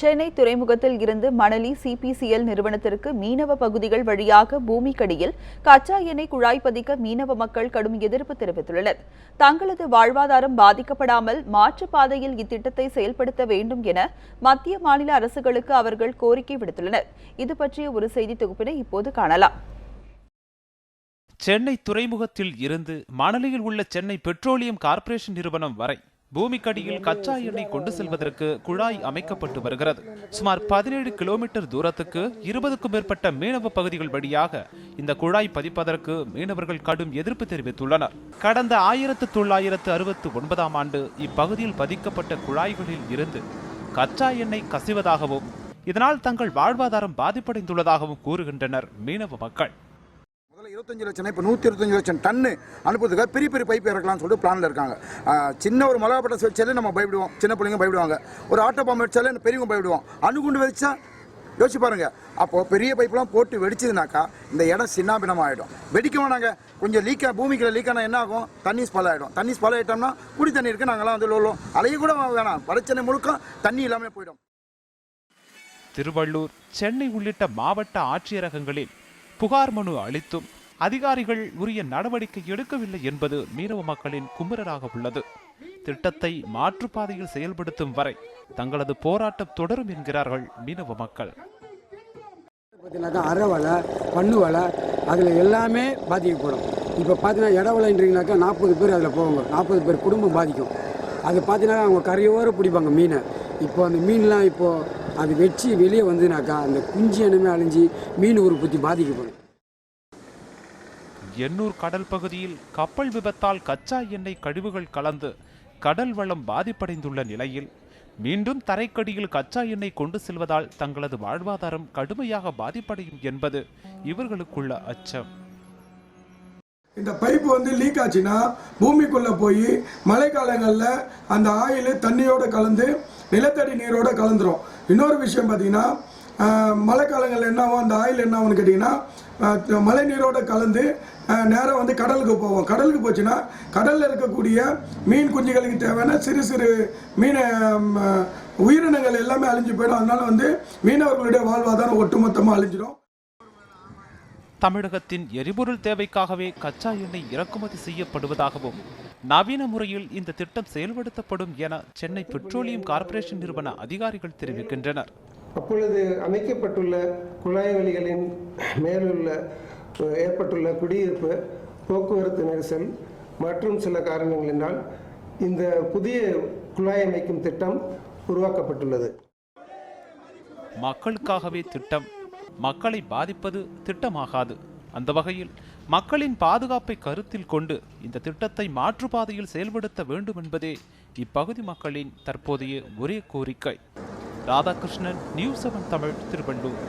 சென்னை துறைமுகத்தில் இருந்து மணலி சிபிசிஎல் நிறுவனத்திற்கு மீனவ பகுதிகள் வழியாக பூமிக்கடியில் கச்சா எண்ணெய் குழாய் பதிக்க மீனவ மக்கள் கடும் எதிர்ப்பு தெரிவித்துள்ளனர். தங்களது வாழ்வாதாரம் பாதிக்கப்படாமல் மாற்றுப் பாதையில் இத்திட்டத்தை செயல்படுத்த வேண்டும் என மத்திய மாநில அரசுகளுக்கு அவர்கள் கோரிக்கை விடுத்துள்ளனர். இது பற்றிய ஒரு செய்தி தொகுப்பினை இப்போது காணலாம். சென்னை துறைமுகத்தில் இருந்து மணலியில் உள்ள சென்னை பெட்ரோலியம் கார்ப்பரேஷன் நிறுவனம் வரை பூமிக்கடியில் கச்சா எண்ணெய் கொண்டு செல்வதற்கு குழாய் அமைக்கப்பட்டு வருகிறது. சுமார் பதினேழு கிலோமீட்டர் தூரத்துக்கு இருபதுக்கும் மேற்பட்ட மீனவ பகுதிகள் வழியாக இந்த குழாய் பதிப்பதற்கு மீனவர்கள் கடும் எதிர்ப்பு தெரிவித்துள்ளனர். கடந்த ஆயிரத்து தொள்ளாயிரத்து அறுபத்து ஒன்பதாம் ஆண்டு இப்பகுதியில் பதிக்கப்பட்ட குழாய்களில் இருந்து கச்சா எண்ணெய் கசிவதாகவும் இதனால் தங்கள் வாழ்வாதாரம் பாதிப்படைந்துள்ளதாகவும் கூறுகின்றனர் மீனவ மக்கள். இருபத்தஞ்சு லட்சம் இப்போ நூற்றி இருபத்தஞ்சு லட்சம் டன்னு அனுப்புறதுக்காக பெரிய பெரிய பைப் இறக்கலாம்னு சொல்லிட்டு பிளானில் இருக்காங்க. சின்ன ஒரு மிளகாப்பட்ட வச்சாலே நம்ம பயப்படுவோம். சின்ன பிள்ளைங்க பயப்படுவாங்க. ஒரு ஆட்டோ பாம்பு வச்சாலே பெரியவங்க பயப்படுவோம். அணுகுண்டு வச்சா யோசிச்சு பாருங்க. அப்போ பெரிய பைப்லாம் போட்டு வெடிச்சதுனாக்கா இந்த இடம் சின்னாபினம் ஆகிடும் வெடிக்க வேணாங்க. கொஞ்சம் லீக்கா பூமிக்குள்ள லீக் ஆனால் என்ன ஆகும்? தண்ணி ஸ்பால் ஆகிடும் தண்ணி ஸ்பால் ஆகிட்டோம்னா குடி தண்ணி இருக்கு. நாங்களாம் வந்து உள்ளோம் அலைய கூட வேணாம். பிரச்சனை முழுக்க தண்ணி இல்லாமல் போயிடும். திருவள்ளூர் சென்னை உள்ளிட்ட மாவட்ட ஆட்சியரகங்களில் புகார் மனு அளித்தும் அதிகாரிகள் உரிய நடவடிக்கை எடுக்கவில்லை என்பது மீனவ மக்களின் குமுறலாக உள்ளது. திட்டத்தை மாற்றுப்பாதையில் செயல்படுத்தும் வரை தங்களது போராட்டம் தொடரும் என்கிறார்கள் மீனவ மக்கள். பார்த்தீங்கன்னாக்கா அரை வலை பண்ணு வலை அதில் எல்லாமே பாதிக்கப்படும். இப்போ பார்த்தீங்கன்னா இடவலைன்றீங்கனாக்கா நாற்பது பேர் அதில் போவாங்க. நாற்பது பேர் குடும்பம் பாதிக்கும். அது பார்த்தீங்கன்னா அவங்க கரையோர பிடிப்பாங்க மீனை. இப்போ அந்த மீன்லாம் இப்போது அது வெச்சு வெளியே வந்ததுனாக்கா அந்த குஞ்சு இனமே அழிஞ்சு மீன் உற்பத்தி பாதிக்கப்படும். எண்ணூர் கடல் பகுதியில் கப்பல் விபத்தால் கச்சா எண்ணெய் கழிவுகள் கலந்து கடல் வளம் பாதிப்படைந்துள்ள நிலையில் மீண்டும் தரைக்கடியில் கச்சா எண்ணெய் கொண்டு செல்வதால் தங்களது வாழ்வாதாரம் கடுமையாக பாதிப்படையும் என்பது இவர்களுக்குள்ள அச்சம். இந்த பைப்பு வந்து லீக் ஆச்சுன்னா பூமிக்குள்ளே போய் மழைக்காலங்களில் அந்த ஆயில் தண்ணியோடு கலந்து நிலத்தடி நீரோடு கலந்துரும். இன்னொரு விஷயம் பார்த்தீங்கன்னா ஆஹ், மழைக்காலங்களில் என்ன அந்த ஆயில் என்ன ஆகும்னு கேட்டிங்கன்னா மழை நீரோடு கலந்து நேரம் வந்து கடலுக்கு போவோம். கடலுக்கு போச்சுன்னா கடலில் இருக்கக்கூடிய மீன் குஞ்சுகளுக்கு தேவையான சிறு சிறு மீன் உயிரினங்கள் எல்லாமே அழிஞ்சு போயிடும். அதனால வந்து மீனவர்களுடைய வாழ்வாதாரம் ஒட்டுமொத்தமாக அழிஞ்சிடும். தமிழகத்தின் எரிபொருள் தேவைக்காகவே கச்சா எண்ணெய் இறக்குமதி செய்யப்படுவதாகவும் நவீன முறையில் இந்த திட்டம் செயல்படுத்தப்படும் என சென்னை பெட்ரோலியம் கார்ப்பரேஷன் நிறுவன அதிகாரிகள் தெரிவிக்கின்றனர். அப்பொழுது அமைக்கப்பட்டுள்ள குழாய் வழிகளின் மேலுள்ள ஏற்பட்டுள்ள குடியிருப்பு போக்குவரத்து நெரிசல் மற்றும் சில காரணங்களினால் இந்த புதிய குழாய் அமைக்கும் திட்டம் உருவாக்கப்பட்டுள்ளது. மக்களுக்காகவே திட்டம். மக்களை பாதிப்பது திட்டமாகாது. அந்த வகையில் மக்களின் பாதுகாப்பை கருத்தில் கொண்டு இந்த திட்டத்தை மாற்றுப்பாதையில் செயல்படுத்த வேண்டும் என்பதே இப்பகுதி மக்களின் தற்போதைய ஒரே கோரிக்கை. Radhakrishnan news seven Tamil Thiruvallur.